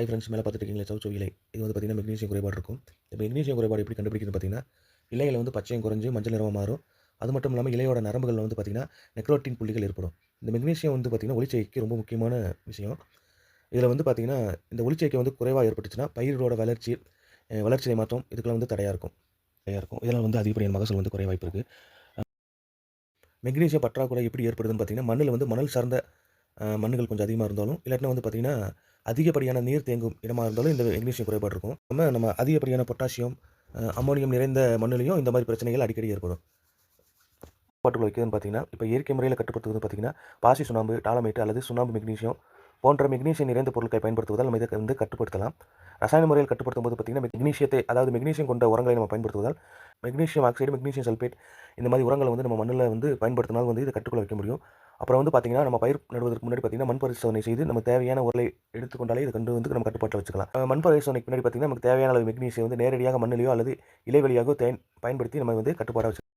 Hi friends மேலே பார்த்துட்டு இருக்கீங்களா சவுச்சோ இலை. இது வந்து பார்த்திங்கன்னா மெக்னீசியம் குறைபாடு இருக்கும் இந்த மெக்னீசியம் குறைபாடு எப்படி கண்டுபிடிக்கிறது பார்த்தீங்கன்னா இலைகள் வந்து பச்சையும் குறைஞ்சு மஞ்சள் நிறமாக மாறும். அது மட்டும் இல்லாமல் இலையோட நரம்புகளில் வந்து பார்த்திங்கன்னா நெக்ரோட்டின் புள்ளிகள் ஏற்படும். இந்த மெக்னீசியம் வந்து பார்த்திங்கன்னா ஒளிச்சைக்கு ரொம்ப முக்கியமான விஷயம். இதில் வந்து பார்த்திங்கன்னா இந்த ஒளிச்சைக்கை வந்து குறைவாக ஏற்பட்டுச்சுன்னா பயிரோட வளர்ச்சி வளர்ச்சியை மாற்றம். இதுக்கெல்லாம் வந்து தடையாக இருக்கும். தடையாக இருக்கும். இதெல்லாம் வந்து அதிகப்படியான மகசூல் வந்து குறைய வாய்ப்பு இருக்குது மெக்னீசியம் பற்றாக்குறை எப்படி ஏற்படுதுன்னு பார்த்தீங்கன்னா மண்ணில் வந்து மணல் சார்ந்த மண்ணுகள் கொஞ்சம் அதிகமாக இருந்தாலும் இல்லாட்டினா வந்து பார்த்திங்கன்னா அதிகப்படியான நீர் தேங்கும் இடமாக இருந்தாலும் இந்த மெக்னீஷியம் குறைபாடு இருக்கும். நம்ம நம்ம அதிகப்படியான பொட்டாசியம் அமோனியம் நிறைந்த மண்ணுலையும் இந்த மாதிரி பிரச்சனைகள் அடிக்கடி ஏற்படும். கட்டுப்பாட்டுக்குள்ள வைக்கிறதுன்னு பார்த்தீங்கன்னா இப்போ இயற்கை முறையில் கட்டுப்படுத்துவது பார்த்தீங்கன்னா பாசி சுண்ணாம்பு டாலமேட்டு அல்லது சுண்ணாம்பு மெக்னீசியம் போன்ற மெக்னீஷியம் நிறைந்த பொருட்களை பயன்படுத்துவதால் நம்ம இதை வந்து கட்டுப்படுத்தலாம். ரசாயன முறையில் கட்டுப்படுத்தும் போது பார்த்தீங்கன்னா மெக்னீஷியத்தை அதாவது மெக்னீஷியம் கொண்ட உரங்களை நம்ம பயன்படுத்துவதால் மெக்னீஷியம் ஆக்சைடு மெக்னீசியம் சல்பேட் இந்த மாதிரி உரங்களை வந்து நம்ம மண்ணில் வந்து பயன்படுத்தினால் வந்து இதை கட்டுக்குள்ள வைக்க முடியும். அப்புறம் வந்து பார்த்தீங்கன்னா நம்ம பயிர் நடுவதற்கு முன்னாடி பார்த்தீங்கன்னா மண் பரிசோதனை செய்து நம்ம தேவையான உரலை எடுத்துக்கொண்டாலே இதை கண்டு வந்து நம்ம கட்டுப்பாட்டில் வச்சுக்கலாம். மண் பரிசோதனைக்கு முன்னாடி பார்த்தீங்கன்னா நமக்கு தேவையான அளவு மெக்னீசியம் வந்து நேரடியாக மண்ணிலையோ அல்லது இலை தேன் பயன்படுத்தி நம்ம வந்து கட்டுப்பாடாக வச்சு